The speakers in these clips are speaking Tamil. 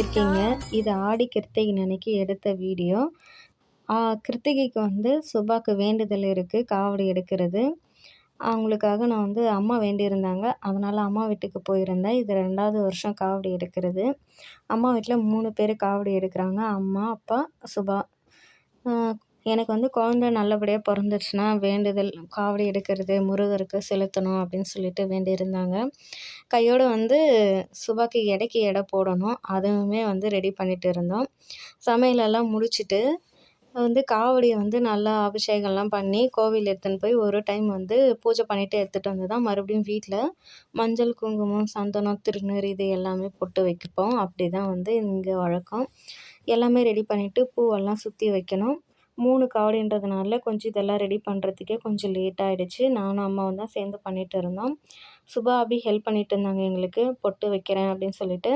பண்ணியிருக்கீங்க இருக்கீங்க இது ஆடி கிருத்திகை அன்னைக்கு எடுத்த வீடியோ. கிருத்திகைக்கு வந்து சுபாக்கு வேண்டுதல் இருக்குது காவடி எடுக்கிறது. அவங்களுக்காக நான் வந்து அம்மா வேண்டியிருந்தாங்க. அதனால் அம்மா வீட்டுக்கு போயிருந்தேன். இது ரெண்டாவது வருஷம் காவடி எடுக்கிறது. அம்மா வீட்டில் மூணு பேர் காவடி எடுக்கிறாங்க. அம்மா அப்பா சுபா. எனக்கு வந்து குழந்த நல்லபடியாக பிறந்துச்சுன்னா வேண்டுதல் காவடி எடுக்கிறது முருகருக்கு செலுத்தணும் அப்படின்னு சொல்லிட்டு வேண்டியிருந்தாங்க. கையோடு வந்து சுபாக்கு எடைக்கு எடை போடணும். அதுவுமே வந்து ரெடி பண்ணிட்டு இருந்தோம். சமையலெல்லாம் முடிச்சுட்டு வந்து காவடியை வந்து நல்லா அபிஷேகம்லாம் பண்ணி கோவில் எடுத்துன்னு போய் ஒரு டைம் வந்து பூஜை பண்ணிவிட்டு எடுத்துகிட்டு வந்து தான் மறுபடியும் வீட்டில் மஞ்சள் குங்குமம் சந்தனம் திருநீர் இது எல்லாமே போட்டு வைப்போம் அப்படி தான் வந்து இங்கே வழக்கம். எல்லாமே ரெடி பண்ணிவிட்டு பூவெல்லாம் சுற்றி வைக்கணும். மூணு காடுன்றதுனால கொஞ்சம் இதெல்லாம் ரெடி பண்ணுறதுக்கே கொஞ்சம் லேட் ஆகிடுச்சு நானும் அம்மாவும் தான் சேர்ந்து பண்ணிகிட்டு இருந்தோம். சுபா அபி ஹெல்ப் பண்ணிட்டு இருந்தாங்க எங்களுக்கு. பொட்டு வைக்கிறேன் அப்படின்னு சொல்லிட்டு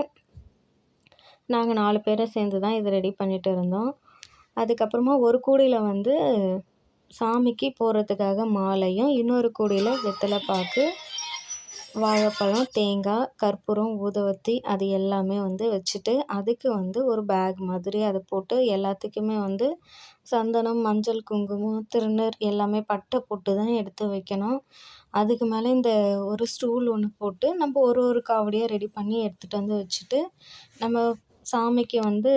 நாங்கள் நாலு பேரை சேர்ந்து தான் இது ரெடி பண்ணிகிட்டு இருந்தோம். அதுக்கப்புறமா ஒரு கூடையில் வந்து சாமிக்கு போடுறதுக்காக மாலையும் இன்னொரு கூடையில் வெத்தலை பாக்கு வாழைப்பழம் தேங்காய் கற்பூரம் ஊதுவத்தி அது எல்லாமே வந்து வச்சுட்டு அதுக்கு வந்து ஒரு பேக் மாதிரி அதை போட்டு எல்லாத்துக்குமே வந்து சந்தனம் மஞ்சள் குங்குமம் திருநீர் எல்லாமே பட்டை போட்டு தான் எடுத்து வைக்கணும். அதுக்கு மேலே இந்த ஒரு ஸ்டூல் ஒன்று போட்டு நம்ம ஒரு ஒரு காவடியாக ரெடி பண்ணி எடுத்துகிட்டு வந்து வச்சுட்டு நம்ம சாமிக்கு வந்து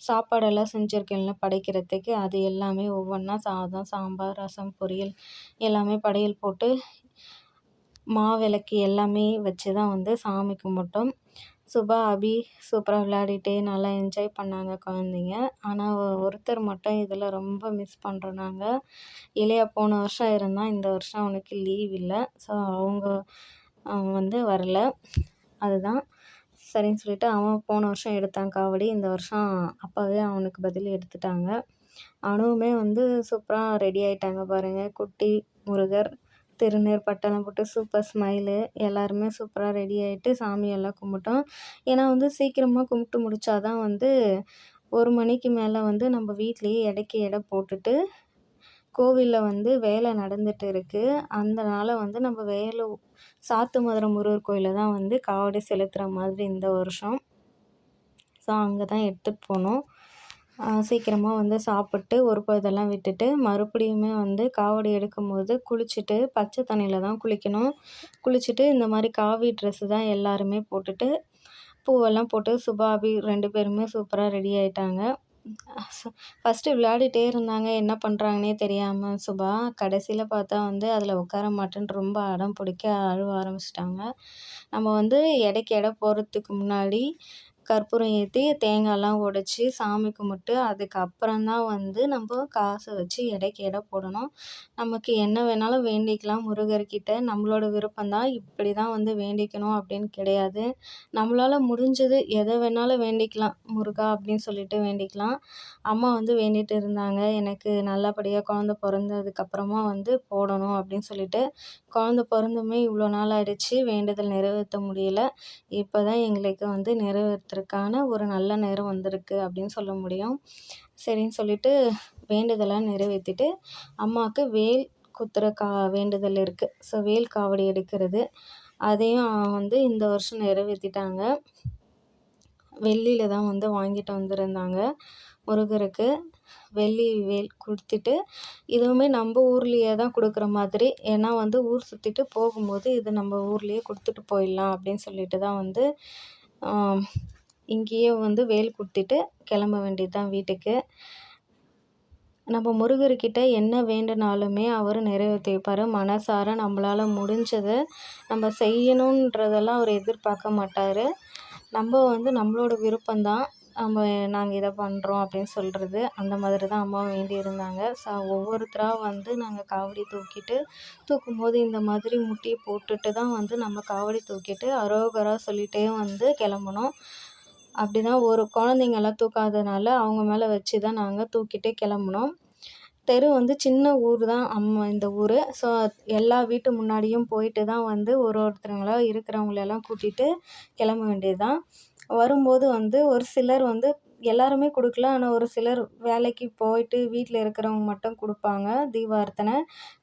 சாப்பாடெல்லாம் செஞ்சுருக்கேன்ல படைக்கிறதுக்கு அது எல்லாமே ஒவ்வொன்றா சாதம் சாம்பார் ரசம் பொரியல் எல்லாமே படையல் போட்டு மாவிளக்கு எல்லாமே வச்சு தான் வந்து சாமி கும்பிட்டோம். சுபா அபி சூப்பராக விளையாடிட்டு நல்லா என்ஜாய் பண்ணாங்க குழந்தைங்க. ஆனால் ஒருத்தர் மட்டும் இதில் ரொம்ப மிஸ் பண்ணுறோம் நாங்கள் இளையா போன வருஷம் இருந்தான் இந்த வருஷம் அவனுக்கு லீவ் இல்லை. ஸோ அவங்க அவன் வந்து வரல. அதுதான். சரின்னு சொல்லிட்டு அவன் போன வருஷம் எடுத்தான் காவடி. இந்த வருஷம் அப்பாவே அவனுக்கு பதில் எடுத்துட்டாங்க. அவனுமே வந்து சூப்பராக ரெடி ஆகிட்டாங்க பாருங்கள் குட்டி முருகர் திருநீர் பட்டெல்லாம் போட்டு சூப்பர் ஸ்மைலு எல்லாருமே சூப்பராக ரெடி ஆகிட்டு சாமியெல்லாம் கும்பிட்டோம். ஏன்னா வந்து சீக்கிரமாக கும்பிட்டு முடிச்சாதான் வந்து ஒரு மணிக்கு மேலே வந்து நம்ம வீட்லேயே எடைக்கு எடை போட்டுட்டு கோவிலில் வந்து வேலை நடந்துட்டு இருக்குது அதனால் வந்து நம்ம வேலை சாத்து மதுரை முருகர் கோயிலில் தான் வந்து காவடி செலுத்துகிற மாதிரி இந்த வருஷம். ஸோ அங்கே தான் எடுத்துகிட்டு போனோம். சீக்கிரமாக வந்து சாப்பிட்டு ஒரு இதெல்லாம் விட்டுட்டு மறுபடியுமே வந்து காவடி எடுக்கும்போது குளிச்சுட்டு பச்சை தண்ணியில் தான் குளிக்கணும். குளிச்சுட்டு இந்த மாதிரி காவி ட்ரெஸ்ஸு தான் எல்லாருமே போட்டுட்டு பூவெல்லாம் போட்டு சுபாபி ரெண்டு பேருமே சூப்பராக ரெடி ஆகிட்டாங்க ஃபஸ்ட்டு விளையாடிட்டே இருந்தாங்க. என்ன பண்ணுறாங்கன்னே தெரியாமல் சுபா கடைசியில் பார்த்தா வந்து அதில் உட்கார மாட்டேன்னு ரொம்ப அடம் பிடிக்க அழுவ ஆரம்பிச்சிட்டாங்க. நம்ம வந்து எடைக்கு எடை போகிறதுக்கு முன்னாடி கற்பூரம் ஏற்றி தேங்காய்லாம் உடச்சி சாமி கும்பிட்டு அதுக்கப்புறம் தான் வந்து நம்ம காசை வச்சு எடைக்கு எடை போடணும். நமக்கு என்ன வேணாலும் வேண்டிக்கலாம். முருகர்கிட்ட நம்மளோட விருப்பம் தான் இப்படி தான் வந்து வேண்டிக்கணும் அப்படின்னு கிடையாது. நம்மளால் முடிஞ்சது எதை வேணாலும் வேண்டிக்கலாம். முருகா அப்படின்னு சொல்லிட்டு வேண்டிக்கலாம். அம்மா வந்து வேண்டிட்டு இருந்தாங்க. எனக்கு நல்லபடியாக குழந்த பிறந்ததுக்கப்புறமா வந்து போடணும் அப்படின்னு சொல்லிட்டு குழந்த பிறந்துமே இவ்வளோ நாள் ஆயிடுச்சு. வேண்டுதல் நிறைவேற்ற முடியல. இப்போ தான் எங்களுக்கு வந்து செய்வதற்கான ஒரு நல்ல நேரம் வந்திருக்கு அப்படின்னு சொல்ல முடியும். சரின்னு சொல்லிட்டு வேண்டுதலாக நிறைவேற்றிட்டு அம்மாவுக்கு வேல் குத்துற கா வேண்டுதல் இருக்குது ஸோ வேல் காவடி எடுக்கிறது. அதையும் வந்து இந்த வருஷம் நிறைவேற்றிட்டாங்க வெள்ளியில் தான் வந்து வாங்கிட்டு வந்திருந்தாங்க முருகருக்கு. வெள்ளி வேல் கொடுத்துட்டு இதுவுமே நம்ம ஊர்லேயே தான் கொடுக்குற மாதிரி. ஏன்னா வந்து ஊர் சுற்றிட்டு போகும்போது இது நம்ம ஊர்லேயே கொடுத்துட்டு போயிடலாம் அப்படின்னு சொல்லிட்டு தான் வந்து இங்கேயே வந்து வேல் கொடுத்துட்டு கிளம்ப வேண்டியது தான் வீட்டுக்கு. நம்ம முருகர்கிட்ட என்ன வேண்டுனாலுமே அவர் நிறைவேற்றிப்பார். மனசார நம்மளால் முடிஞ்சதை நம்ம செய்யணுன்றதெல்லாம் அவர் எதிர்பார்க்க மாட்டார். நம்ம வந்து நம்மளோட விருப்பம்தான். நம்ம நாங்கள் இதை பண்ணுறோம் அப்படின்னு சொல்கிறது அந்த மாதிரி தான் அம்மா வேண்டியிருந்தாங்க. ஸோ ஒவ்வொருத்தராக வந்து நாங்கள் காவடி தூக்கிட்டு தூக்கும்போது இந்த மாதிரி முட்டியை போட்டுட்டு தான் வந்து நம்ம காவடி தூக்கிட்டு அரோகரா சொல்லிகிட்டே வந்து கிளம்புனோம் அப்படி தான் ஒரு குழந்தைங்கள்லாம் தூக்காதனால அவங்க மேலே வச்சு தான் நாங்கள் தூக்கிட்டு கிளம்புனோம். தெரு வந்து சின்ன ஊர் தான் அம்மா இந்த ஊர். ஸோ எல்லா வீட்டு முன்னாடியும் போயிட்டு தான் வந்து ஒரு ஒருத்தருங்களா இருக்கிறவங்களெல்லாம் கூட்டிகிட்டு கிளம்ப வேண்டியது தான் வரும்போது வந்து ஒரு சிலர் வந்து எல்லாருமே கொடுக்கல. ஆனால் ஒரு சிலர் வேலைக்கு போயிட்டு வீட்டில் இருக்கிறவங்க மட்டும் கொடுப்பாங்க. தீபார்த்தனை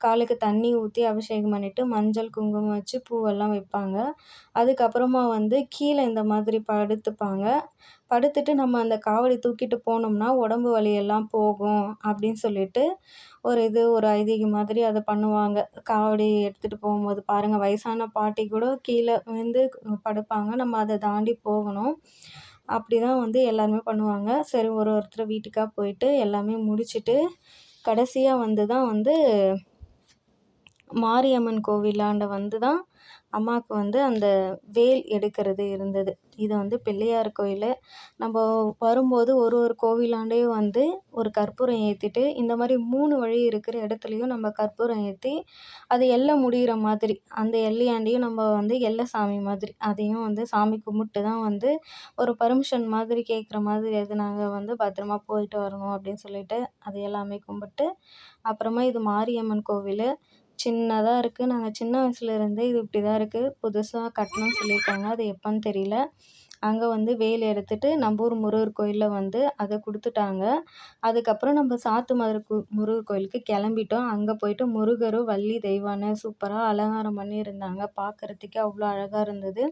காலுக்கு தண்ணி ஊற்றி அபிஷேகம் பண்ணிவிட்டு மஞ்சள் குங்குமம் வச்சு பூவெல்லாம் வைப்பாங்க. அதுக்கப்புறமா வந்து கீழே இந்த மாதிரி படுத்துப்பாங்க. படுத்துட்டு நம்ம அந்த காவடி தூக்கிட்டு போனோம்னா உடம்பு வலி எல்லாம் போகும் அப்படின்னு சொல்லிட்டு ஒரு இது ஒரு ஐதீகம் மாதிரி அதை பண்ணுவாங்க. காவடி எடுத்துகிட்டு போகும்போது பாருங்கள் வயசான பாட்டி கூட கீழே வந்து படுப்பாங்க. நம்ம அதை தாண்டி போகணும். அப்படி தான் வந்து எல்லாருமே பண்ணுவாங்க. சரி ஒரு ஒருத்தர் வீட்டுக்காக போயிட்டு எல்லாமே முடிச்சுட்டு கடைசியாக வந்து தான் வந்து மாரியம்மன் கோவிலாண்ட வந்து தான் அம்மாவுக்கு வந்து அந்த வேல் எடுக்கிறது இருந்தது. இது வந்து பிள்ளையார் கோயில். நம்ம வரும்போது ஒரு ஒரு கோவிலாண்டையும் வந்து ஒரு கற்பூரம் ஏற்றிட்டு இந்த மாதிரி மூணு வழி இருக்கிற இடத்துலையும் நம்ம கற்பூரம் ஏற்றி அது எல்லை முடிகிற மாதிரி அந்த எல்லையாண்டையும் நம்ம வந்து எல்லை சாமி மாதிரி அதையும் வந்து சாமி கும்பிட்டு தான் வந்து ஒரு பர்மிஷன் மாதிரி கேட்குற மாதிரி அது நாங்கள் வந்து பத்திரமா போயிட்டு வரணும் அப்படின்னு சொல்லிட்டு அது எல்லாமே கும்பிட்டு அப்புறமா இது மாரியம்மன் கோவில். சின்னதாக இருக்குது நாங்கள் சின்ன வயசுலேருந்தே இது இப்படி தான் இருக்குது புதுசாக கட்டணும்னு சொல்லியிருக்காங்க. அது எப்போன்னு தெரியல. அங்கே வந்து வேல் எடுத்துகிட்டு நம்ம ஊர் முருகர் கோயிலில் வந்து அதை கொடுத்துட்டாங்க. அதுக்கப்புறம் நம்ம சாத்துமதுரை கு முருகர் கோயிலுக்கு கிளம்பிட்டோம். அங்கே போயிட்டு முருகரும் வள்ளி தெய்வானை சூப்பராக அலங்காரம் பண்ணியிருந்தாங்க. பார்க்குறதுக்கே அவ்வளோ அழகாக இருந்தது.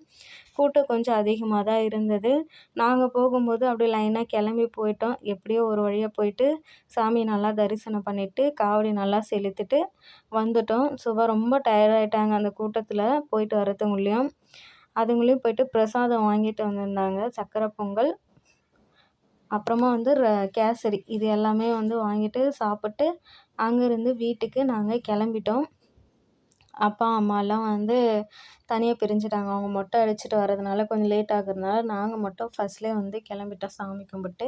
கூட்டம் கொஞ்சம் அதிகமாக தான் இருந்தது. நாங்கள் போகும்போது அப்படியே லைனாக கிளம்பி போயிட்டோம். எப்படியோ ஒரு வழியாக போயிட்டு சாமியை நல்லா தரிசனம் பண்ணிவிட்டு காவடி நல்லா செலுத்திட்டு வந்துட்டோம். சுபா ரொம்ப டயர்டாயிட்டாங்க அந்த கூட்டத்தில். போயிட்டு வரதுக்குள்ளேயும் அதுங்களையும் போயிட்டு பிரசாதம் வாங்கிட்டு வந்திருந்தாங்க. சக்கரை பொங்கல் அப்புறமா வந்து ர கேசரி. இது எல்லாமே வந்து வாங்கிட்டு சாப்பிட்டு அங்கேருந்து வீட்டுக்கு நாங்கள் கிளம்பிட்டோம். அப்பா அம்மாலாம் வந்து தனியாக பிரிஞ்சுட்டாங்க. அவங்க மொட்டை அடிச்சுட்டு வரதுனால கொஞ்சம் லேட் ஆகுறதுனால நாங்கள் மட்டும் ஃபஸ்ட்லேயே வந்து கிளம்பிட்டோம் சாமி கும்பிட்டு.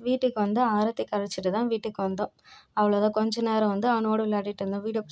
வீட்டுக்கு வந்து ஆரத்தி கரைச்சிட்டு தான் வீட்டுக்கு வந்தோம். அவ்வளோதான் கொஞ்ச நேரம் வந்து அவனோடு விளையாடிட்டு இருந்தோம். வீடியோ